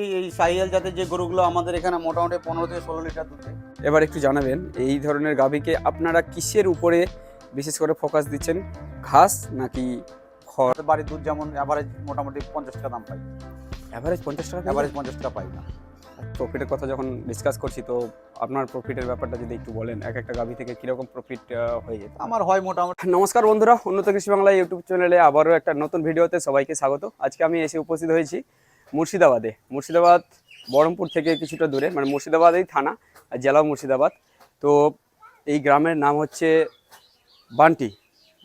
এই- সাইয়াল জাতের যে গরুগুলো আমাদের এখানে মোটামুটি পনেরো থেকে ষোলো লিটার দুধ দেয়। এবার একটু জানাবেন এই ধরনের গাভীকে আপনারা কিসের উপরে বিশেষ করে ফোকাস দিচ্ছেন? ঘাস নাকি খড়? আমাদের বাড়ির দুধ যেমন অ্যাভারেজ মোটামুটি পঞ্চাশ টাকা দাম পাই। অ্যাভারেজ পঞ্চাশ টাকা অ্যাভারেজ পঞ্চাশ টাকা পাই না। প্রফিটের কথা যখন ডিসকাস করছি তো আপনার প্রফিটের ব্যাপারটা যদি একটু বলেন এক একটা গাভী থেকে কীরকম প্রফিট হয়ে যেত? আমার হয় মোটামুটি নমস্কার বন্ধুরা উন্নত কৃষি বাংলা ইউটিউব চ্যানেলে আবারও একটা নতুন ভিডিওতে সবাইকে স্বাগত। আজকে আমি এসে উপস্থিত হয়েছি মুর্শিদাবাদে। মুর্শিদাবাদ বহরমপুর থেকে কিছুটা দূরে মানে মুর্শিদাবাদেই থানা আর জেলাও মুর্শিদাবাদ। তো এই গ্রামের নাম হচ্ছে বান্টি।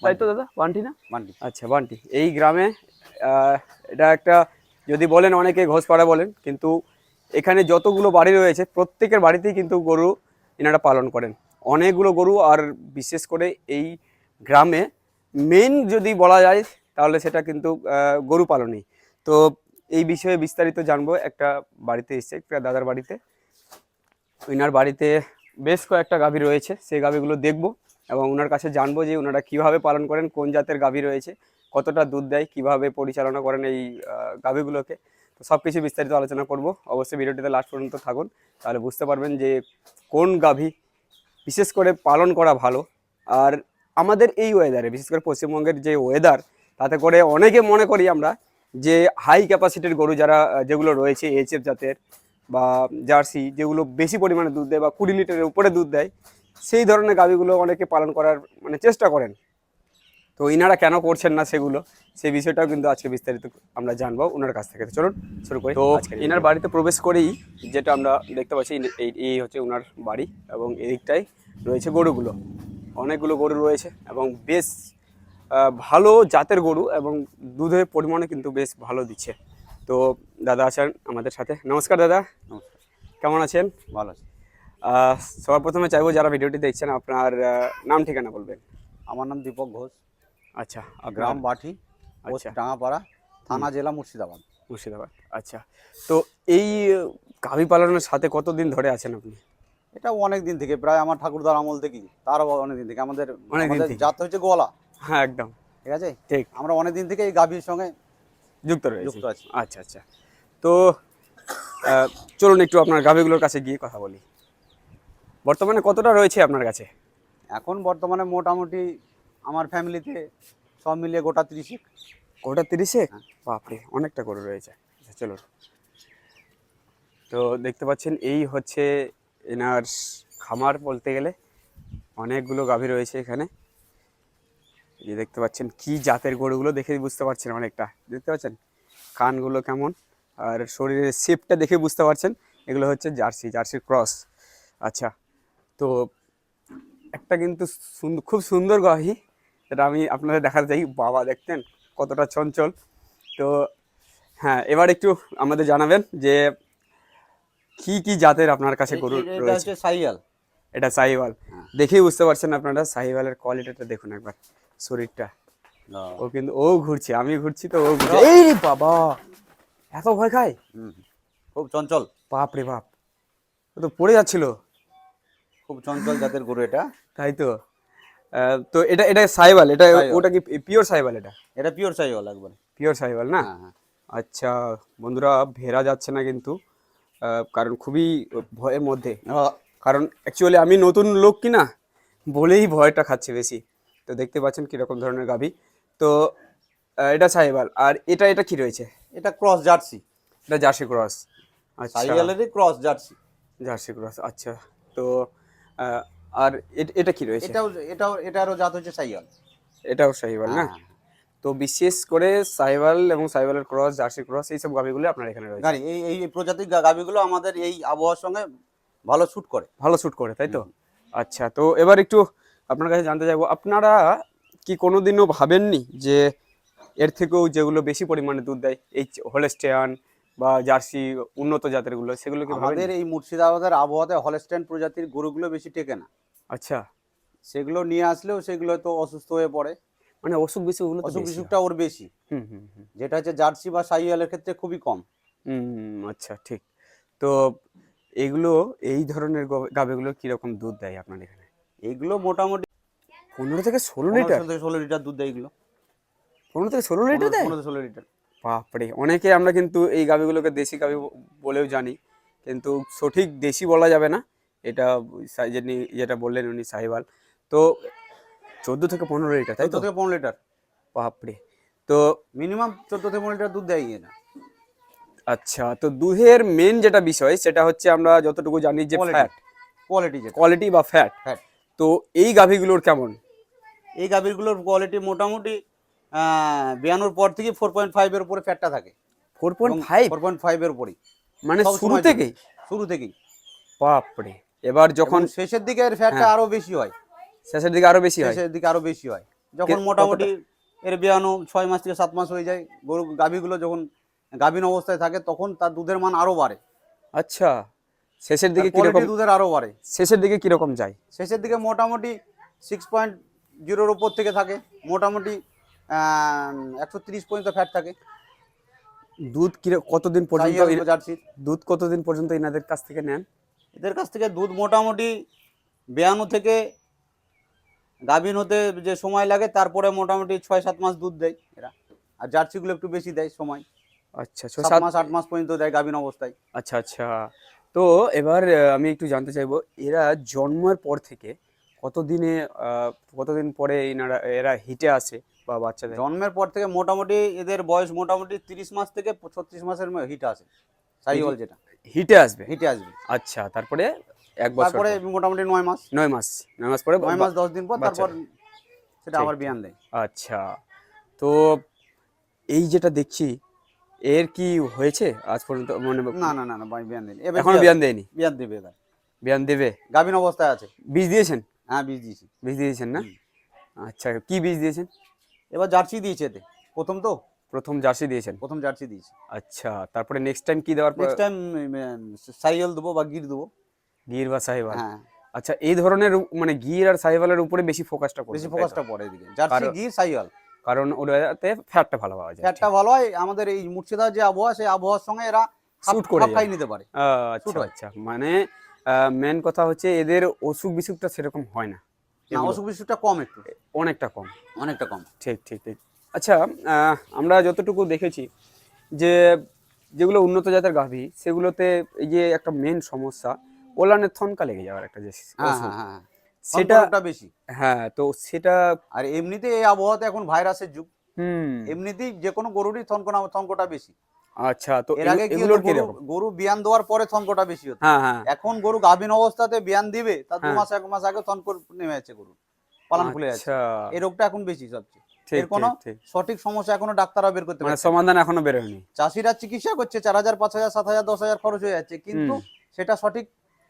তাই তো দাদা বান্টি না? মান্ডি আচ্ছা বান্টি। এই গ্রামে এটা একটা যদি বলেন অনেকে ঘোষপাড়া বলেন কিন্তু এখানে যতগুলো বাড়ি রয়েছে প্রত্যেকের বাড়িতেই কিন্তু গরু এনারা পালন করেন। অনেকগুলো গরু আর বিশেষ করে এই গ্রামে মেন যদি বলা যায় তাহলে সেটা কিন্তু গরু পালনই। তো এই বিষয়ে বিস্তারিত জানব। একটা বাড়িতে এসছে, একটা দাদার বাড়িতে। ওনার বাড়িতে বেশ কয়েকটা গাভী রয়েছে, সেই গাভীগুলো দেখব এবং ওনার কাছে জানব যে ওনারা কীভাবে পালন করেন, কোন জাতের গাভী রয়েছে, কতটা দুধ দেয়, কীভাবে পরিচালনা করেন এই গাভীগুলোকে। তো সব কিছু বিস্তারিত আলোচনা করব। অবশ্যই ভিডিওটিতে লাস্ট পর্যন্ত থাকুন, তাহলে বুঝতে পারবেন যে কোন গাভী বিশেষ করে পালন করা ভালো। আর আমাদের এই ওয়েদারে বিশেষ করে পশ্চিমবঙ্গের যে ওয়েদার তাতে করে অনেকে মনে করি আমরা যে হাই ক্যাপাসিটির গরু যারা যেগুলো রয়েছে এইচএফ জাতের বা জার্সি যেগুলো বেশি পরিমাণে দুধ দেয় বা কুড়ি লিটারের উপরে দুধ দেয় সেই ধরনের গাভীগুলো অনেকে পালন করার মানে চেষ্টা করেন। তো ইনারা কেন করছেন না সেগুলো সেই বিষয়টাও কিন্তু আজকে বিস্তারিত আমরা জানব ওনার কাছ থেকে। চলুন শুরু করি তো ইনার বাড়িতে প্রবেশ করেই যেটা আমরা দেখতে পাচ্ছি এই হচ্ছে ওনার বাড়ি এবং এদিকটাই রয়েছে গরুগুলো। অনেকগুলো গরু রয়েছে এবং বেশ ভালো জাতের গরু এবং দুধের পরিমাণও কিন্তু বেশ ভালো দিচ্ছে। তো দাদা আছেন আমাদের সাথে। নমস্কার দাদা। নমস্কার। কেমন আছেন? ভালো আছে। আহ, সবার প্রথমে চাইব যারা ভিডিওটি দেখছেন আপনার নাম ঠিকানা বলবেন। আমার নাম দীপক ঘোষ। আচ্ছা গ্রাম পোস্ট আচ্ছা। ডাঙাপাড়া থানা জেলা মুর্শিদাবাদ। মুর্শিদাবাদ আচ্ছা। তো এই গাভী পালনের সাথে কতদিন ধরে আছেন আপনি? এটা অনেক দিন থেকে প্রায় আমার ঠাকুরদার আমল থেকেই তারও অনেক দিন থেকে। আমাদের অনেক দিন আমাদের থেকে। জাত হচ্ছে গোয়ালা। হ্যাঁ একদম। ঠিক আছে? ঠিক। আমরা অনেক দিন থেকে এই গাভীর সঙ্গে যুক্ত রয়েছে। যুক্ত আছি। আচ্ছা আচ্ছা। তো চলুন একটু আপনার গাভীগুলোর কাছে গিয়ে কথা বলি। বর্তমানে কতটা রয়েছে আপনার কাছে? এখন বর্তমানে মোটামুটি আমার ফ্যামিলিতে সব মিলিয়ে গোটা ত্রিশে ওটা তিরিশে হ্যাঁ। বাপরে অনেকটা করে রয়েছে। আচ্ছা চলুন। তো দেখতে পাচ্ছেন এই হচ্ছে এনার খামার বলতে গেলে। অনেকগুলো গাভী রয়েছে এখানে। এই যে দেখতে পাচ্ছেন কি জাতের গরুগুলো দেখে বুঝতে পারছেন অনেকটা। দেখতে পাচ্ছেন? কানগুলো কেমন? আর শরীরের শেপটা দেখে বুঝতে পারছেন। এগুলো হচ্ছে জার্সি জার্সির ক্রস আচ্ছা তো একটা কিন্তু খুব সুন্দর গাভী। যেটা আমি আপনাদের দেখাতে চাই। বাবা দেখতেন কতটা চঞ্চল। তো হ্যাঁ এবার একটু আমাদের জানাবেন যে কি কি জাতের আপনার কাছে গরু এটা রয়েছে? সাইয়াল এটা সাহিওয়াল। হ্যাঁ। দেখেই বুঝতে পারছেন আপনারা সাহিওয়ালের কোয়ালিটিটা দেখুন একবার। শরীরটা। ও কিন্তু ও ঘুরছে আমি ঘুরছি তো ও ঘুরছে। এই রে বাবা এত ভয় খায়। খুব চঞ্চল। বাপ রে বাপ ও তো পড়ে যাচ্ছিল। খুব চঞ্চল জাতের গরু এটা। তাই তো? তো এটা এটা সাইবাল এটা ওটা কি পিওর সাইবাল এটা? এটা পিওর সাইয়াল একবার। পিওর সাইবাল না? হ্যাঁ হ্যাঁ। আচ্ছা বন্ধুরা ভেরা যাচ্ছে না কিন্তু। কারণ খুবই ভয়ের মধ্যে। কারণ অ্যাকচুয়ালি আমি নতুন লোক কিনা বলেই ভয়টা খাচ্ছে বেশি। তো দেখতে পাচ্ছেন কীরকম ধরনের গাভী। তো এটা সাহেবাল আর এটা এটা কি রয়েছে? এটা ক্রস জার্সি। এটা জার্সি ক্রস। আচ্ছা। সাইয়ালেরই ক্রস জার্সি। জার্সি ক্রস আচ্ছা। তো আর এটা কি রয়েছে? এটাও এটাও এটারও জাত হচ্ছে সাইয়াল এটাও সাহিবাল না? হ্যাঁ। তো বিশেষ করে সাহিবাল এবং সাহিবালের ক্রস জার্সি ক্রস এইসব গাভীগুলো আপনার এখানে রয়েছে। এই এই প্রজাতির গাভীগুলো আমাদের এই আবহাওয়ার সঙ্গে ভালো শুট করে। ভালো শ্যুট করে তাই তো? আচ্ছা তো এবার একটু আপনার কাছে জানতে চাইব আপনারা কি কোনোদিনও ভাবেননি যে এর থেকেও যেগুলো বেশি পরিমাণে দুধ দেয় এই হোলেস্টেয়ান বা জার্সি উন্নত জাতেরগুলো সেগুলো কি আমাদের এই মুর্শিদাবাদের আবহাওয়াতে হলস্টাইন প্রজাতির গরুগুলো বেশি টেকে না। আচ্ছা। সেগুলো নিয়ে আসলেও সেগুলো তো অসুস্থ হয়ে পড়ে। মানে অসুখ বিসুখগুলো তো অসুখ বিসুখটা ওর বেশি। হুম হুম হুম। যেটা হচ্ছে জার্সি বা সাইয়ালের ক্ষেত্রে খুবই কম। হুম আচ্ছা ঠিক। তো এগুলো এই ধরনের গো- গাভীগুলো কীরকম দুধ দেয় আপনার এখানে? এইগুলো মোটামুটি পনেরো থেকে ষোলো লিটার? থেকে ষোলো লিটার দুধ দেয় এগুলো। পনেরো থেকে ষোলো লিটার দেয়? পনেরো থেকে ষোলো লিটার। বাপরে অনেকে আমরা কিন্তু এই গাভিগুলোকে দেশি গাভি বলেও জানি কিন্তু সঠিক দেশি বলা যাবে না। এটা যিনি যেটা বললেন উনি সাহিবাল তো চোদ্দ থেকে পনেরো লিটার তাই তো? থেকে পনেরো লিটার। বাপরে তো মিনিমাম চোদ্দ থেকে পনেরো লিটার দুধ দেয় না আচ্ছা তো দুধের মেন যেটা বিষয় সেটা হচ্ছে আমরা যতটুকু জানি যে ফ্যাট কোয়ালিটি কোয়ালিটি বা ফ্যাট ফ্যাট তো এই গাভীগুলোর কেমন? এই গাভীরগুলোর কোয়ালিটি মোটামুটি বিয়ানোর পর থেকে ফোর পয়েন্ট ফাইভের উপরে ফ্যাটটা থাকে। Four point five four point ফাইভের উপরেই। মানে শুরু থেকেই? শুরু থেকেই। বাপরে। এবার যখন শেষের দিকে এর ফ্যাটটা। আরও বেশি হয়। শেষের দিকে আরও বেশি হয়? শেষের দিকে আরও বেশি হয়। যখন মোটামুটি এর বিয়ানো ছয় মাস থেকে সাত মাস হয়ে যায় গরু গাভীগুলো যখন গাভীন অবস্থায় থাকে তখন তার দুধের মান আরও বাড়ে। আচ্ছা। শেষের দিকে কীরকম দুধের আরও বাড়ে। শেষের দিকে কীরকম যায়? শেষের দিকে মোটামুটি সিক্স পয়েন্ট জিরোর উপর থেকে থাকে। মোটামুটি একশো তিরিশ পর্যন্ত ফ্যাট থাকে। দুধ কতদিন পর্যন্ত দুধ কতদিন পর্যন্ত এনাদের কাছ থেকে নেন? এদের কাছ থেকে দুধ মোটামুটি বেয়ানো থেকে গাভীন হতে যে সময় লাগে তারপরে মোটামুটি ছয় সাত মাস দুধ দেয় এরা। আর জার্সিগুলো একটু বেশি দেয় সময়। আচ্ছা ছ সাত সাত মাস আট মাস পর্যন্ত দেয় গাভীন অবস্থায়। আচ্ছা আচ্ছা। তো এবার আমি একটু জানতে চাইব এরা জন্মের পর থেকে কতদিনে কতদিন পরে এনারা এরা হিটে আসে বা বাচ্চাদের? জন্মের পর থেকে মোটামুটি এদের বয়স মোটামুটি তিরিশ মাস থেকে ছত্রিশ মাসের হিট আসে। সাইওয়াল যেটা। হিটে আসবে? হিটে আসবে। আচ্ছা তারপরে এক বছর তারপরে মোটামুটি নয় মাস। নয় মাস নয় মাস পরে নয় মাস দশ দিন পর তারপর সেটা আবার বিয়ান দেয়। আচ্ছা তো এই যেটা দেখছি এর কি হয়েছে? আজ পর্যন্ত মানে না না না না বিয়ান দেয়নি। এখনও বিয়ান দেয়নি? বিয়ান দেবে এবার। বিয়ান দেবে? গাভীন অবস্থায় আছে। বীজ দিয়েছেন? হ্যাঁ বীজ দিয়েছি। বীজ দিয়েছেন না? আচ্ছা কি বীজ দিয়েছেন? এবার জার্সি দিয়েছে এতে। প্রথম তো? প্রথম জার্সি দিয়েছেন? প্রথম জার্সি দিয়েছি। আচ্ছা তারপরে নেক্সট টাইম কি দেওয়ার পর নেক্সট টাইম সাইকেল দেবো বা গির দেবো। গির বা সাহিবাল হ্যাঁ। আচ্ছা এই ধরনের মানে গির আর সাহিবালের উপরে বেশি ফোকাসটা করবে বেশি? ফোকাসটা পড়ে এদিকে। জার্সি গির সাইকেল কারণ ওটাতে ফ্যাটটা ভালো পাওয়া যায়। ফ্যাটটা ভালো হয় আমাদের এই মুর্শিদাবাদ যে আবহাওয়া সেই আবহাওয়ার সঙ্গে এরা Suit করে খাই নিতে পারে। আচ্ছা আচ্ছা মানে মেন কথা হচ্ছে এদের অসুখ বিসুখটা সেরকম হয় না। না অসুখ বিসুখটা কম একটু। অনেকটা কম। অনেকটা কম। ঠিক ঠিক ঠিক। আচ্ছা আহ, আমরা যতটুকু দেখেছি যে যেগুলো উন্নত জাতের গাভী সেগুলোতে এই যে একটা মেন সমস্যা ওলানের থনকা লেগে যাওয়ার একটা যে সেটা বেশি। হ্যাঁ তো সেটা আর এমনিতে এই আবহাওয়াতে এখন ভাইরাসের যুগ। হুম। এমনিতেই যে কোনো গরুরই থনকনা থনকটা বেশি। আচ্ছা তো এর আগে কি গরু বিয়ান দেওয়ার পরে থনকটা বেশি হতো। হ্যাঁ হ্যাঁ। এখন গরু গাভীন অবস্থাতে বিয়ান দিবে তার দু হ্যাঁ। মাস এক মাস আগে থনকর নেমে যাচ্ছে গরু পালন খুলে যাচ্ছে। আচ্ছা। এই রোগটা এখন বেশি সবচেয়ে এর কোনো সঠিক সমস্যা এখনও ডাক্তাররা বের করতে মানে সমাধান এখনও বেরোয়নি চাষিরা চিকিৎসা করছে চার হাজার পাঁচ হাজার সাত হাজার দশ হাজার খরচ হয়ে যাচ্ছে। কিন্তু সেটা সঠিক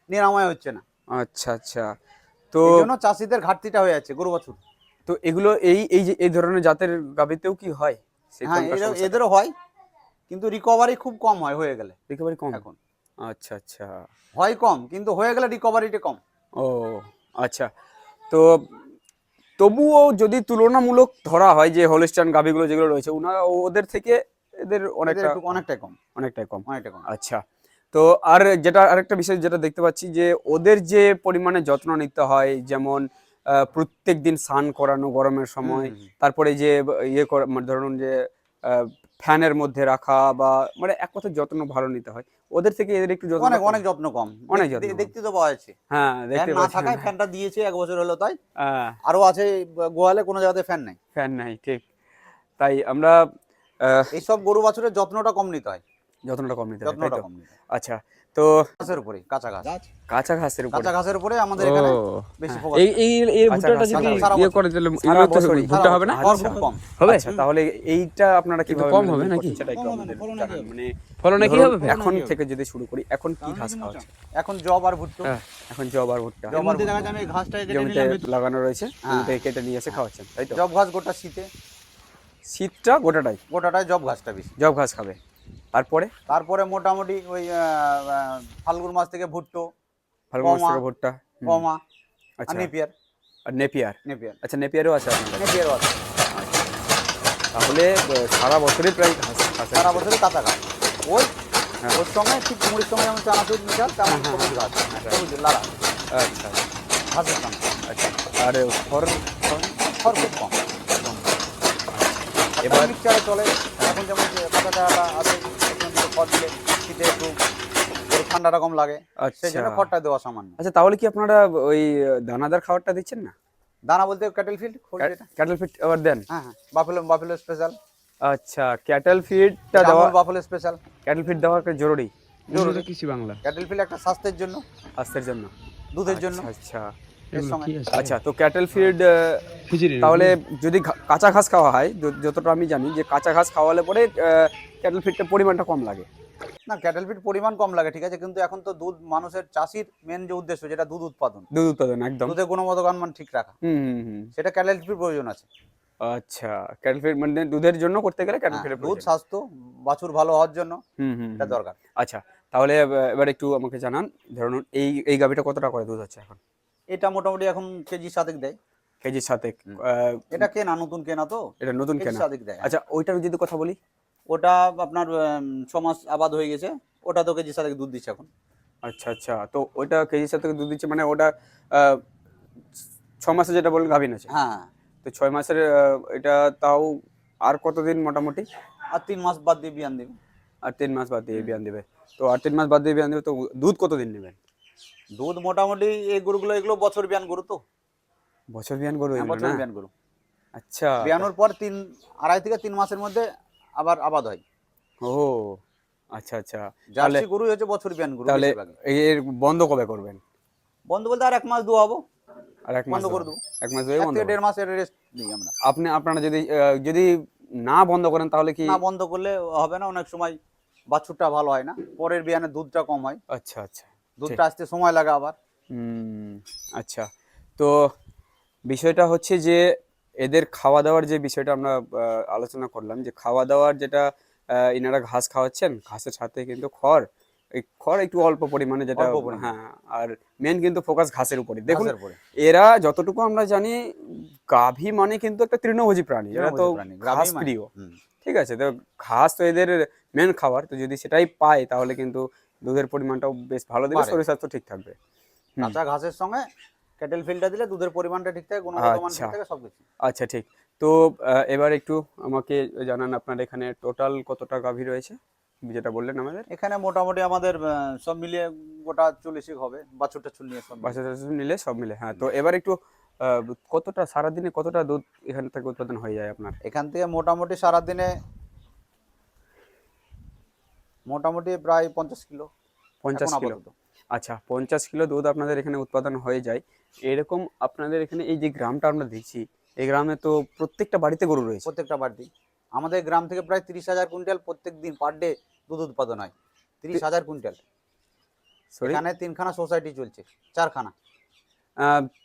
নিরাময় হচ্ছে না। আচ্ছা আচ্ছা। তো জন্য চাষিদের ঘাটতিটা হয়ে যাচ্ছে গরু বাছুর। তো এগুলো এই এই যে এই ধরনের জাতের গাভীতেও কি হয়? হ্যাঁ এদেরও হয় কিন্তু রিকভারি খুব কম হয় হয়ে গেলে। রিকভারি কম? এখন। আচ্ছা আচ্ছা। হয় কম কিন্তু হয়ে গেলে রিকভারিটা কম। ও আচ্ছা। তো তবুও যদি তুলনামূলক ধরা হয় যে হলিস্টান গাভীগুলো যেগুলো রয়েছে ওনারা ওদের থেকে এদের অনেকটা অনেকটাই কম। অনেকটাই কম। অনেকটা কম। আচ্ছা। তো আর যেটা আরেকটা বিষয় যেটা দেখতে পাচ্ছি যে ওদের যে পরিমাণে যত্ন নিতে হয় যেমন প্রত্যেক দিন স্নান করানো গরমের সময়। তারপরে যে ইয়ে করা মানে ধরুন যে ফ্যানের মধ্যে রাখা বা মানে এক কথা যত্ন ভালো নিতে হয়। ওদের থেকে এদের একটু যত্ন অনেক অনেক যত্ন কম। অনেক যত্ন দেখতে তো পাওয়া যাচ্ছে। হ্যাঁ দেখতে না থাকায় ফ্যানটা দিয়েছে এক বছর হলো তাই? হ্যাঁ। আরও আছে গোয়ালে কোনো জায়গাতে ফ্যান নাই। ফ্যান নাই ঠিক। তাই আমরা আহ, এইসব গরু বাছুরের যত্নটা কম নিতে হয়। যত্নটা কম নিতে হয় তাই যত্নটা তো? কম নিতে হয়। আচ্ছা তো ঘাসের উপরে কাঁচা ঘাস কাঁচা ঘাসের উপরে? কাঁচা ঘাসের উপরে আমাদের এখানে বেশি ফোকাস এই এই এই আচ্ছা, ভুট্টাটা আচ্ছা, যদি সারা ইয়ে করে দিলে সারা এগুলো তো বছরই। ভুট্টা হবে না? খড় আচ্ছা। খুব কম। হবে? আচ্ছা তাহলে এইটা আপনারা কীভাবে কম হবে নাকি? মানে ফলনে কি ধরুন হবে? এখন থেকে যদি শুরু করি এখন কি ঘাস খাওয়াচ্ছে এখন জব আর ভুট্টো? হ্যাঁ, এখন জব আর ভুট্টা। জব আর দেখা যাবে ঘাসটা কেটে জমিতে নিলাম লাগানো রয়েছে হ্যাঁ। জমিতে কেটে নিয়ে এসে খাওয়াচ্ছেন তাই তো? জব ঘাস গোটা শীতে? শীতটা গোটাটাই। গোটাটায় জব ঘাসটা বেশি। জব ঘাস খাবে। তারপরে? তারপরে মোটামুটি ওই ফাল্গুন মাস থেকে ভুট্টো ফাল্গুন মাস থেকে ভুট্টা আর আচ্ছা। নেপিয়ার। আর নেপিয়ার? নেপিয়ার। আচ্ছা নেপিয়ারও আছে নেপিয়ারও আছে। তাহলে সারা বছরই প্রায় সারা। বছরই কাঁচা ঘাস। ওই হ্যাঁ। ওর সঙ্গে ঠিক মুড়ির সঙ্গে যেমন চানাচুর মিশাল তেমন হ্যাঁ, সবুজ ঘাস। আচ্ছা। সবুজ লালা। আচ্ছা। ঘাসের সঙ্গে। আচ্ছা। আর খড় খড়? খুব কম। এবার মিক্সচারে চলে। এখন যেমন কাঁচা চারাটা আছে খড় দিলে শীতে একটু একটু ঠান্ডা রকম লাগে সেই জন্য আচ্ছা খড়টা দেওয়া সামান্য। আচ্ছা তাহলে কি আপনারা ওই দানাদার খাবারটা দিচ্ছেন না? দানা বলতে ক্যাটেল যেটা। ক্যাটল ফিড আবার দেন? হ্যাঁ হ্যাঁ বাফেলো বাফেলো স্পেশাল আচ্ছা ক্যাটল ফিডটা দেওয়া বাফেলো স্পেশাল ক্যাটল ফিড দেওয়া একটা জরুরি। জরুরি। কৃষি বাংলা। ক্যাটেল ফিল্ড একটা স্বাস্থ্যের জন্য। স্বাস্থ্যের জন্য। দুধের জন্য। আচ্ছা। এর সঙ্গে আচ্ছা তো ক্যাটল ফিড তাহলে যদি কাঁচা ঘাস খাওয়া হয় যতটা আমি জানি যে কাঁচা ঘাস খাওয়ালে পরে ক্যাটল ফিডটা পরিমাণটা কম লাগে। না ক্যাটেল ফিড পরিমাণ কম লাগে ঠিক আছে কিন্তু এখন তো দুধ মানুষের চাষির মেন যে উদ্দেশ্য যেটা দুধ উৎপাদন। দুধ উৎপাদন একদম। দুধের গুণগত মান ঠিক রাখা। হুম হুম হুম। সেটা ক্যাটেল ফিড প্রয়োজন আছে। আচ্ছা ক্যাটল ফিড মানে দুধের জন্য করতে গেলে ক্যাটল ফিড দুধ স্বাস্থ্য বাছুর ভালো হওয়ার জন্য হুম হুম এটা দরকার। আচ্ছা তাহলে এবার- এবার একটু আমাকে জানান ধরুন এই এই গাভিটা কত টাকা করে দুধ হচ্ছে এখন? এটা মোটামুটি এখন কেজি সাতেক দেয়। কেজি সাতেক এটা কেনা নতুন কেনা তো। এটা নতুন কেনা। সাতেক দেয়। আচ্ছা ওইটার যদি কথা বলি? ওটা আপনার ছ মাস আবাদ হয়ে গেছে। ওটা তো কেজি সাতেক দুধ দিচ্ছে এখন। আচ্ছা আচ্ছা তো ওইটা কেজি সাতেক দুধ দিচ্ছে মানে ওটা ছ মাসে যেটা বললেন গাভিন আছে হ্যাঁ। তো ছয় মাসের এটা তাও আর কতদিন মোটামুটি? আর তিন মাস বাদ দিয়ে বিয়ান দেবে। আর তিন মাস বাদ দিয়ে বিয়ান দেবে। তো আর তিন মাস বাদ দিয়ে বিয়ান দেবে তো দুধ কতদিন নেবেন? দুধ মোটামুটি এই গরুগুলো এগুলো বছর বিয়ান গরু তো। বছর বিয়ান করবে হ্যাঁ, বছর বিয়ান গরু। আচ্ছা। বিয়ানোর পর তিন আড়াই থেকে তিন মাসের মধ্যে আবার আবাদ হয়। ও আচ্ছা আচ্ছা। জার্সি গরু হচ্ছে বছর বিয়ান গরু তাহলে এর বন্ধ কবে করবেন? বন্ধ বলতে আর এক মাস দোয়াবো আর এক মাস বন্ধ করে দেবো। এক মাস এক বন্ধ দেড় মাসের রেস্ট দিই আমরা। আপনি আপনারা যদি যদি না বন্ধ করেন তাহলে কি না বন্ধ করলে হবে না অনেক সময় বাছুরটা ভালো হয় না। পরের বিয়ানে দুধটা কম হয়। আচ্ছা আচ্ছা। দুধটা আসতে সময় লাগে আবার। আচ্ছা। তো বিষয়টা হচ্ছে যে এদের খাওয়া দাওয়ার যে বিষয়টা আমরা আলোচনা করলাম যে খাওয়া দাওয়ার যেটা ইনারা ঘাস খাওয়াচ্ছেন ঘাসের সাথে কিন্তু খড় এই খড় একটু অল্প পরিমাণে যেটা হ্যাঁ আর মেন কিন্তু ফোকাস ঘাসের উপরে দেখুন এরা যতটুকু আমরা জানি গাভী মানে কিন্তু একটা তৃণভোজী প্রাণী। এরা তো ঘাস মানে। প্রিয়। ঠিক আছে তো ঘাস তো এদের মেন খাবার তো যদি সেটাই পায় তাহলে কিন্তু দুধের পরিমাণটাও বেশ ভালো দেবে শরীর স্বাস্থ্য ঠিক থাকবে। কাঁচা ঘাসের সঙ্গে ক্যাটেল ফিল্ডটা দিলে দুধের পরিমাণটা ঠিক থাকে গুণগত মান ঠিক আচ্ছা। থাকে সবকিছু আচ্ছা ঠিক। তো এবার একটু আমাকে জানান আপনার এখানে টোটাল কতটা গাভী রয়েছে? যেটা বললেন আমাদের। এখানে মোটামুটি আমাদের সব মিলিয়ে গোটা চল্লিশিক হবে বাছুরটা চুল নিয়ে সব মিলিয়ে। বাচ্চা নিলে সব মিলে হ্যাঁ। তো এবার একটু কতটা সারাদিনে কতটা দুধ এখান থেকে উৎপাদন হয়ে যায় আপনার? এখান থেকে মোটামুটি সারাদিনে মোটামুটি প্রায় পঞ্চাশ কিলো পঞ্চাশ কিলো। আচ্ছা পঞ্চাশ কিলো দুধ আপনাদের এখানে উৎপাদন হয়ে যায়। এরকম আপনাদের এখানে এই যে গ্রামটা আমরা দেখছি এই গ্রামে তো প্রত্যেকটা বাড়িতে গরু রয়েছে। প্রত্যেকটা বাড়তি। আমাদের গ্রাম থেকে প্রায় তিরিশ হাজার কুইন্টাল প্রত্যেক দিন পার ডে দুধ উৎপাদন হয়। তিরিশ হাজার কুইন্টাল। এখানে তিনখানা সোসাইটি চলছে চারখানা।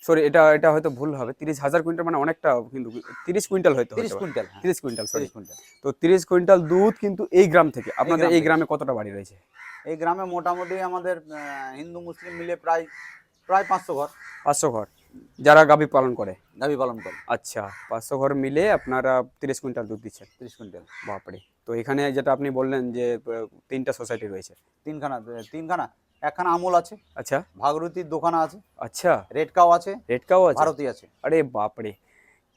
সরি এটা এটা হয়তো ভুল হবে। তিরিশ হাজার কুইন্টাল মানে অনেকটা কিন্তু তিরিশ কুইন্টাল হয়তো তিরিশ কুইন্টাল হ্যাঁ, তিরিশ কুইন্টাল সরি কুইন্টাল। তো তিরিশ কুইন্টাল দুধ কিন্তু এই গ্রাম থেকে আপনাদের এই গ্রামে কতটা বাড়ি রয়েছে? এই গ্রামে মোটামুটি আমাদের হিন্দু মুসলিম মিলে প্রায় প্রায় পাঁচশো ঘর। পাঁচশো ঘর। যারা গাভী পালন করে? গাভী পালন করে। আচ্ছা পাঁচশো ঘর মিলে আপনারা তিরিশ কুইন্টাল দুধ দিচ্ছেন। তিরিশ কুইন্টাল। বাপরে। তো এখানে যেটা আপনি বললেন যে তিনটা সোসাইটি রয়েছে। তিনখানা তিনখানা। একখানা আমুল আছে আচ্ছা। ভাগরতির দোকান আছে আচ্ছা। রেড কাউ আছে রেড কাউ আছে? ভারতী আছে। আরে বাপরে।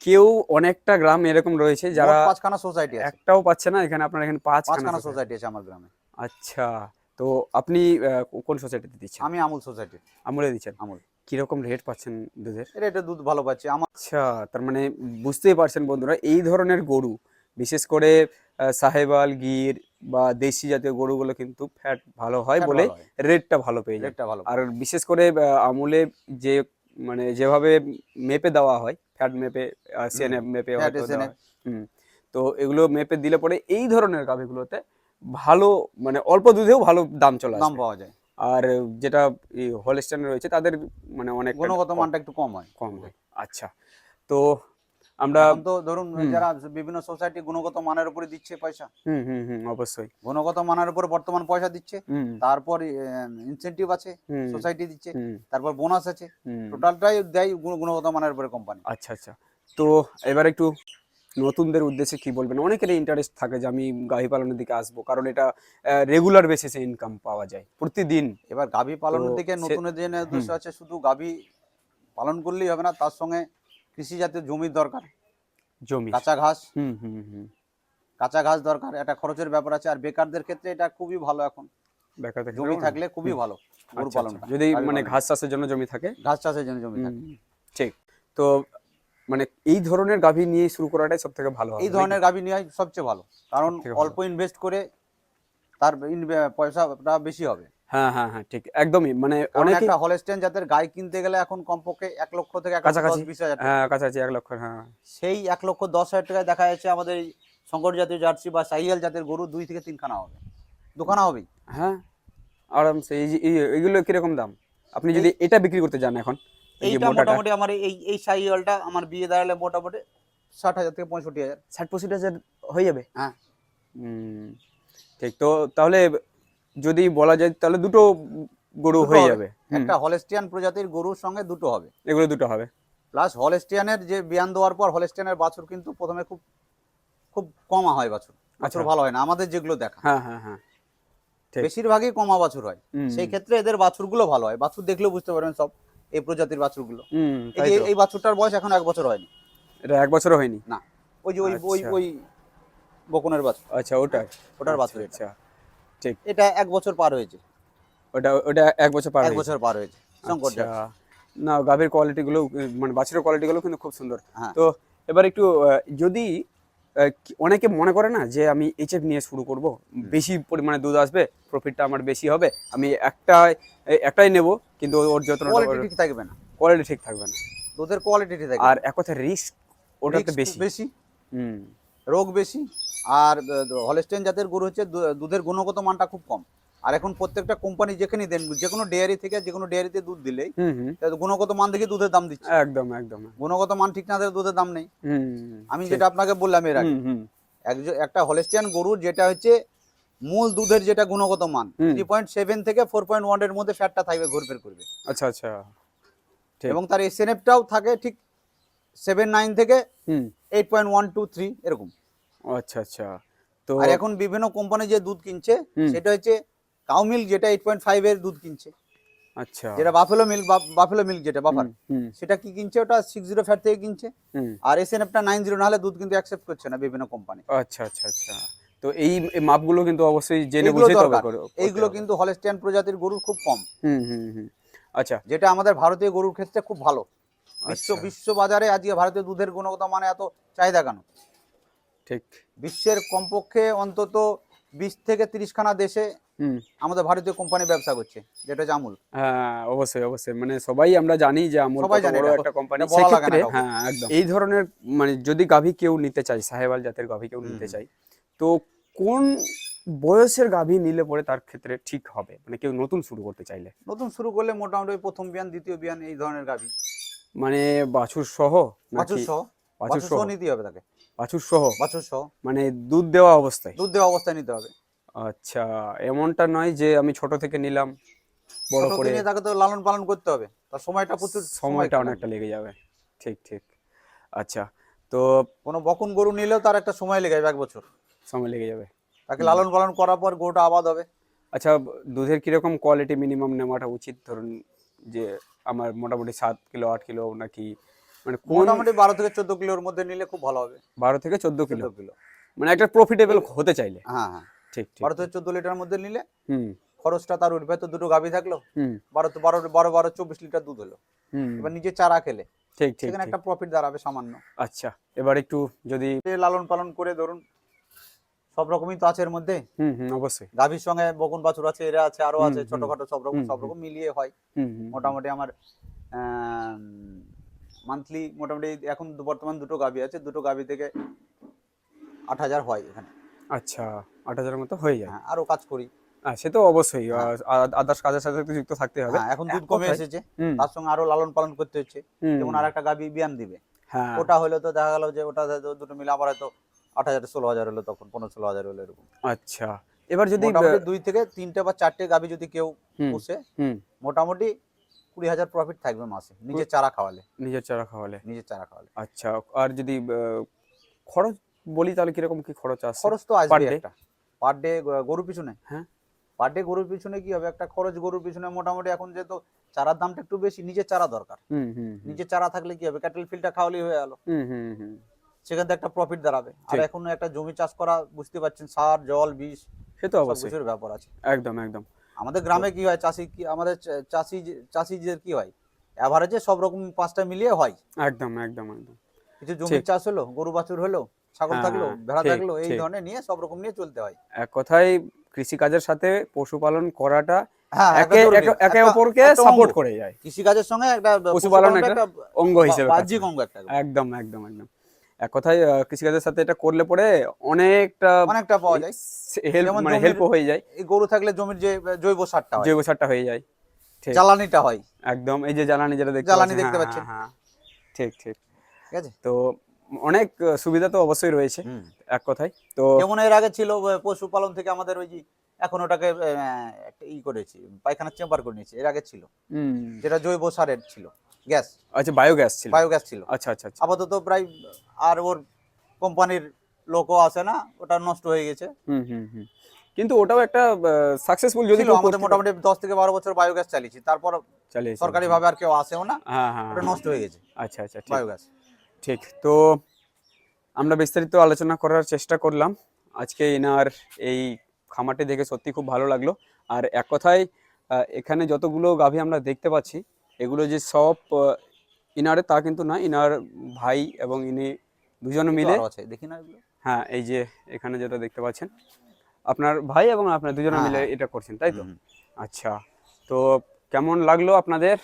কেউ অনেকটা গ্রাম এরকম রয়েছে যারা পাঁচখানা সোসাইটি আছে। একটাও পাচ্ছে না এখানে আপনার এখানে পাঁচ পাঁচখানা সোসাইটি আছে। আমার গ্রামে। আচ্ছা। তো আপনি কোন সোসাইটিতে দিচ্ছেন? আমি আমুল সোসাইটি আমলে দিচ্ছেন? আমুল। কীরকম রেট পাচ্ছেন দুধের? রেটে দুধ ভালো পাচ্ছি। আমার আচ্ছা তার মানে বুঝতেই পারছেন বন্ধুরা এই ধরনের গরু বিশেষ করে সাহেবাল গির বা দেশি জাতীয় গরুগুলো কিন্তু ফ্যাট ভালো হয় বলে রেটটা ভালো পেয়ে যায়। রেটটা ভালো আর বিশেষ করে আমুলে যে মানে যেভাবে মেপে দেওয়া হয় ফ্যাট মেপে সিএনএফ মেপে তো এগুলো মেপে দিলে পরে এই ধরনের গাভিগুলোতে ভালো মানে অল্প দুধেও ভালো দাম চলে দাম পাওয়া যায়। আর যেটা হোলস্টাইন রয়েছে তাদের মানে অনেক গুণগত মানটা একটু কম হয়। কম হয়। আচ্ছা। তো আমরা তো ধরুন যারা বিভিন্ন সোসাইটি গুণগত মানের উপরে দিচ্ছে পয়সা। হুম হুম হুম অবশ্যই। গুণগত মানের উপরে বর্তমান পয়সা দিচ্ছে তারপর ইনসেন্টিভ আছে সোসাইটি দিচ্ছে তারপর বোনাস আছে টোটালটাই দেয় গুণগত মানের উপরে কোম্পানি আচ্ছা আচ্ছা। তো এবার একটু নতুনদের উদ্দেশ্যে কি বলবেন? অনেকের ইন্টারেস্ট থাকে যে আমি গাভী পালনের দিকে আসব কারণ এটা রেগুলার বেসিসে ইনকাম পাওয়া যায় প্রতিদিন। এবার গাভী পালনের দিকে নতুনের যে উদ্দেশ্য আছে শুধু গাভী পালন করলেই হবে না তার সঙ্গে কৃষি জাতীয় জমির দরকার। জমি। কাঁচা ঘাস। হুম হুম হুম। কাঁচা ঘাস দরকার একটা খরচের ব্যাপার আছে। আর বেকারদের ক্ষেত্রে এটা খুবই ভালো এখন। জমি থাকলে খুবই ভালো গরু আচ্ছা, পালনটা। আচ্ছা। যদি মানে ঘাস চাষের জন্য জমি থাকে? ঘাস চাষের জন্য জমি থাকে। ঠিক। তো মানে এই ধরনের গাভী নিয়ে শুরু করাটাই সব থেকে ভালো এই ধরনের গাভী নেওয়াই সবচেয়ে ভালো। কারণ অল্প ইনভেস্ট করে তার পয়সাটা বেশি হবে। হ্যাঁ হ্যাঁ হ্যাঁ ঠিক। একদমই মানে অনেকে একটা হলস্টেন জাতের গাই কিনতে গেলে এখন কমপক্ষে এক লক্ষ থেকে কাছাকাছি। বিশ হাজার হ্যাঁ কাছাকাছি এক লক্ষ হ্যাঁ। সেই এক লক্ষ দশ হাজার টাকায় দেখা যাচ্ছে আমাদের শঙ্কর জাতীয় জার্সি বা সাইয়াল জাতের গরু দুই থেকে তিনখানা হবে। দুখানা হবেই। হ্যাঁ আরামসে এই এইগুলো কীরকম দাম? আপনি যদি এটা বিক্রি করতে যান এখন এই এইটা মোটামুটি আমার এই এই সাইয়ালটা আমার বিয়ে দাঁড়ালে মোটামুটি ষাট হাজার থেকে পঁয়ষট্টি হাজার। ষাট পঁয়ষট্টি হাজার হয়ে যাবে? হ্যাঁ। হুম, ঠিক। তো তাহলে যদি বলা যায় তাহলে দুটো গরু হয়ে যাবে। একটা হলেস্টিয়ান প্রজাতির গরুর সঙ্গে দুটো হবে। এগুলো দুটো হবে। প্লাস হলেস্টিয়ানের যে বিয়ান দেওয়ার পর হলেস্টিয়ানের বাছুর কিন্তু প্রথমে খুব খুব কমা হয় বাছুর। বাছুর আচ্ছা। ভালো হয় না আমাদের যেগুলো দেখা। হ্যাঁ হ্যাঁ হ্যাঁ। বেশিরভাগই কমা বাছুর হয়। সেই ক্ষেত্রে এদের বাছুরগুলো ভালো হয়। বাছুর দেখলেও বুঝতে পারবেন সব এই প্রজাতির বাছুরগুলো। এই বাছুরটার বয়স এখন এক বছর হয়নি। এটা এক বছর হয়নি? না। ওই যে ওই ওই আচ্ছা। ওই বকনের বাছুর। আচ্ছা ওটা ওটার বাছুর এটা। আচ্ছা এটা এক বছর পার হয়েছে। ওটা ওটা এক বছর পার এক বছর পার হয়েছে। শঙ্কর আচ্ছা। না গাভীর কোয়ালিটিগুলো মানে বাছুরের কোয়ালিটি গুলো কিন্তু খুব সুন্দর। হ্যাঁ। তো এবার একটু যদি অনেকে মনে করে না যে আমি এইচএফ নিয়ে শুরু করব। বেশি পরিমাণে দুধ আসবে প্রফিটটা আমার বেশি হবে। আমি একটা একটাই নেব কিন্তু ওর যত্ন ঠিক থাকবে না। কোয়ালিটি ঠিক থাকবে না। দুধের কোয়ালিটি ঠিক থাকবে আর এক কথা রিস্ক ওটাতে বেশি। বেশি। হুম। রোগ বেশি আর হলেস্টেন জাতের গরু হচ্ছে দুধের গুণগত মানটা খুব কম। আর এখন প্রত্যেকটা কোম্পানি যেখানে দেন যে কোনো ডেয়ারি থেকে যে কোনো ডেয়ারিতে দুধ দিলেই গুণগত মান দেখে দুধের দাম দিচ্ছে। একদম একদম। গুণগত মান ঠিক না থাকলে দুধের দাম নেই। আমি যেটা আপনাকে বললাম এর আগে একটা হলেস্টিয়ান গরুর যেটা হচ্ছে মূল দুধের যেটা গুণগত মান থ্রি পয়েন্ট সেভেন থেকে ফোর পয়েন্ট ওয়ানের মধ্যে ফ্যাটটা থাকবে ঘুরফের করবে। আচ্ছা আচ্ছা। ঠিক। এবং তার এসএনএফটাও থাকে ঠিক সেভেন নাইন থেকে হুম। Eight point one two three এরকম। আচ্ছা আচ্ছা। তো আর এখন বিভিন্ন কোম্পানি যে দুধ কিনছে সেটা হচ্ছে কাউ মিল্ক যেটা এইট পয়েন্ট ফাইভ এর দুধ কিনছে। আচ্ছা। যেটা বাফেলো মিল্ক বাফেলো মিল্ক যেটা বাফার সেটা কি কিনছে? ওটা সিক্স জিরো ফ্যাট থেকে কিনছে। আর এসএনএফটা নাইন জিরো না হলে দুধ কিন্তু অ্যাকসেপ্ট করছে না বিভিন্ন কোম্পানি। আচ্ছা আচ্ছা আচ্ছা। তো এই মাপগুলো কিন্তু অবশ্যই জেনে বুঝে তবে। এইগুলো কিন্তু হলেস্টিয়ান প্রজাতির গরুর খুব কম। হুম হুম হুম। আচ্ছা। যেটা আমাদের ভারতীয় গরুর ক্ষেত্রে খুব ভালো। বিশ্ব আচ্ছা। বিশ্ব বাজারে আজকে ভারতীয় দুধের গুণগত মানে এত চাহিদা কেন? ঠিক। বিশ্বের কমপক্ষে অন্তত বিশ থেকে খানা দেশে আমাদের ভারতীয় কোম্পানি ব্যবসা করছে যেটা হচ্ছে আমুল। হ্যাঁ অবশ্যই অবশ্যই। মানে সবাই আমরা জানি যে আমুল সবাই জানে একটা কোম্পানি সেক্ষেত্রে হ্যাঁ একদম। এই ধরনের মানে যদি গাভী কেউ নিতে চায় সাহেবাল জাতের গাভী কেউ নিতে। চায় তো কোন বয়সের গাভী নিলে পরে তার ক্ষেত্রে ঠিক হবে? মানে কেউ নতুন শুরু করতে চাইলে। নতুন শুরু করলে মোটামুটি প্রথম বিয়ান দ্বিতীয় বিয়ান এই ধরনের গাভী। মানে বাছুর সহ বাছুর সহ বাছুর সহ নিতে হবে তাকে। বাছুর সহ বাছুর সহ মানে দুধ দেওয়া অবস্থায়? দুধ দেওয়া অবস্থায় নিতে হবে। আচ্ছা এমনটা নয় যে আমি ছোট থেকে নিলাম বড় করে তাকে তো লালন পালন করতে হবে। তার সময়টা প্রচুর সময়টা অনেকটা লেগে যাবে। ঠিক ঠিক। আচ্ছা তো কোনো বকুন গরু নিলেও তার একটা সময় লেগে যাবে এক বছর। সময় লেগে যাবে। তাকে লালন পালন করার পর গরুটা আবাদ হবে। আচ্ছা দুধের কীরকম কোয়ালিটি মিনিমাম নেওয়াটা উচিত? ধরুন যে আমার মোটামুটি সাত কিলো আট কিলো নাকি মানে মোটামুটি বারো থেকে চোদ্দ কিলোর মধ্যে নিলে খুব ভালো হবে। বারো থেকে চোদ্দ কিলো। কিলো। মানে একটা প্রফিটেবল হতে চাইলে। হ্যাঁ হ্যাঁ। ঠিক ঠিক। বারো থেকে চোদ্দ লিটার মধ্যে নিলে হুম। খরচটা তার উঠবে তো দুটো গাভী থাকল। বারো তো বারো বারো বারো চব্বিশ লিটার দুধ হলো। হুম। এবার নিজে চারা খেলে। ঠিক ঠিক একটা প্রফিট দাঁড়াবে সামান্য। আচ্ছা এবার একটু যদি লালন পালন করে ধরুন সব রকমই তো আছে এর মধ্যে? হুম হুম অবশ্যই। গাভীর সঙ্গে বকুন বাছুর আছে এরা আছে আরও আছে ছোটখাটো সব রকম সব রকম মিলিয়ে হয়। মোটামুটি আমার মান্থলি মোটামুটি এখন বর্তমান দুটো গাভী আছে দুটো গাভী থেকে আট হাজার হয় এখানে। আচ্ছা আট হাজারের মতো হয়ে যায়। হ্যাঁ আরও কাজ করি। হ্যাঁ সে তো অবশ্যই আদার্স কাজের সাথে তো যুক্ত থাকতে হবে। হ্যাঁ এখন দুধ কমে এসেছে তার সঙ্গে আরও লালন পালন করতে হচ্ছে। যেমন আর একটা গাভী বিয়ান দিবে। হ্যাঁ। ওটা হলো তো দেখা গেল যে ওটা হয়তো দুটো মিলে আবার হয়তো আট হাজার ষোলো হাজার হলো তখন পনেরো ষোলো হাজার হলো এরকম। আচ্ছা। এবার যদি দুই থেকে তিনটে বা চারটে গাভী যদি কেউ পুষে মোটামুটি কুড়ি হাজার প্রফিট থাকবে মাসে নিজে চারা খাওয়ালে। নিজের চারা খাওয়ালে। নিজের চারা খাওয়ালে। আচ্ছা আর যদি খরচ বলি তাহলে কীরকম কি খরচ আসছে খরচ তো আসবে একটা। পার ডে গরুর পিছনে। হ্যাঁ। পার ডে গরুর পিছনে কি হবে? একটা খরচ গরুর পিছনে মোটামুটি এখন যেহেতু চারার দামটা একটু বেশি নিজের চারা দরকার। হুম হুম হুম, নিজের চারা থাকলে কি হবে? ক্যাটেল ফিলটা খাওয়ালেই হয়ে গেল। হুম হুম হুম। সেখান থেকে একটা প্রফিট দাঁড়াবে। আর এখন একটা জমি চাষ করা বুঝতে পারছেন সার জল বিষ সে তো অবশ্যই। ব্যাপার আছে। একদম একদম। আমাদের গ্রামে কি হয় চাষি কি আমাদের চাষি চাষিদের কি হয় অ্যাভারেজে সব রকম পাঁচটা মিলিয়ে হয়। একদম একদম একদম। কিছু জমি চাষ হলো গরু বাছুর হলো ছাগল হ্যাঁ, থাকল ভেড়া থাকল এই ধরনের নিয়ে সব রকম নিয়ে চলতে হয়। এক কথায় কৃষিকাজের সাথে পশুপালন করাটা হ্যাঁ একটা একে একে- একে অপরকে সাপোর্ট অঙ্গ। করে যায়। কৃষিকাজের সঙ্গে একটা পশুপালন একটা অঙ্গ হিসেবে বাহ্যিক অঙ্গ একটা। একদম একদম একদম। এক কথায় কৃষিকাজের সাথে এটা করলে পরে অনেকটা অনেকটা পাওয়া যায়। হেল্প মানে হেল্প হয়ে যায়। এই গরু থাকলে জমির যে জৈব সারটা জৈব সারটা হয়ে যায়। ঠিক। জ্বালানিটা হয়। একদম এই যে জ্বালানি যেটা দেখতে জ্বালানি দেখতে হ্যাঁ, পাচ্ছেন। হ্যাঁ, হ্যাঁ। ঠিক ঠিক। ঠিক আছে? তো অনেক সুবিধা তো অবশ্যই রয়েছে এক কথায়। তো যেমন এর আগে ছিল পশুপালন থেকে আমাদের ওই যে এখন ওটাকে একটা ই করেছি পায়খানার চেম্বার করে নিয়েছি এর আগে ছিল। যেটা জৈব সারের ছিল। গ্যাস। আচ্ছা বায়োগ্যাস ছিল। বায়োগ্যাস ছিল। আচ্ছা আচ্ছা আচ্ছা। আপাতত প্রায় আর ওর কোম্পানির লোকও আসে না ওটা নষ্ট হয়ে গেছে। হুম হুম হুম। কিন্তু ওটাও একটা সাকসেসফুল যদি আমাদের মোটামুটি দশ থেকে বারো বছর বায়োগ্যাস চালিয়েছি। তারপর চালিয়েছে সরকারি ভাবে আর কেউ আসেও না। হ্যাঁ হ্যাঁ ওটা হ্যাঁ। নষ্ট হয়ে গেছে। আচ্ছা আচ্ছা ঠিক। বায়োগ্যাস ঠিক তো আমরা বিস্তারিত আলোচনা করার চেষ্টা করলাম। আজকে এনার এই খামারটি দেখে সত্যি খুব ভালো লাগল। আর এক কথায় এখানে যতগুলো গাভী আমরা দেখতে পাচ্ছি এগুলো যে সব ইনারে তা কিন্তু না ইনার ভাই এবং ইনি দুজন মিলে আছে দেখি না এগুলো। হ্যাঁ এই যে এখানে যেটা দেখতে পাচ্ছেন আপনার ভাই এবং আপনার দুজনে হ্যাঁ, মিলে হ্যাঁ। এটা করছেন তাই তো? আচ্ছা তো কেমন লাগল আপনাদের?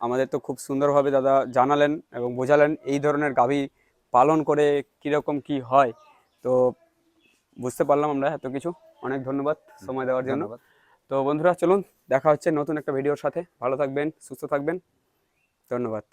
আমাদের তো খুব সুন্দরভাবে দাদা জানালেন এবং বোঝালেন এই ধরনের গাভী পালন করে কীরকম কি হয়। তো বুঝতে পারলাম আমরা এত কিছু। অনেক ধন্যবাদ সময় দেওয়ার জন্য। ধন্যবাদ। তো বন্ধুরা চলুন দেখা হচ্ছে নতুন একটা ভিডিওর সাথে। ভালো থাকবেন সুস্থ থাকবেন। ধন্যবাদ।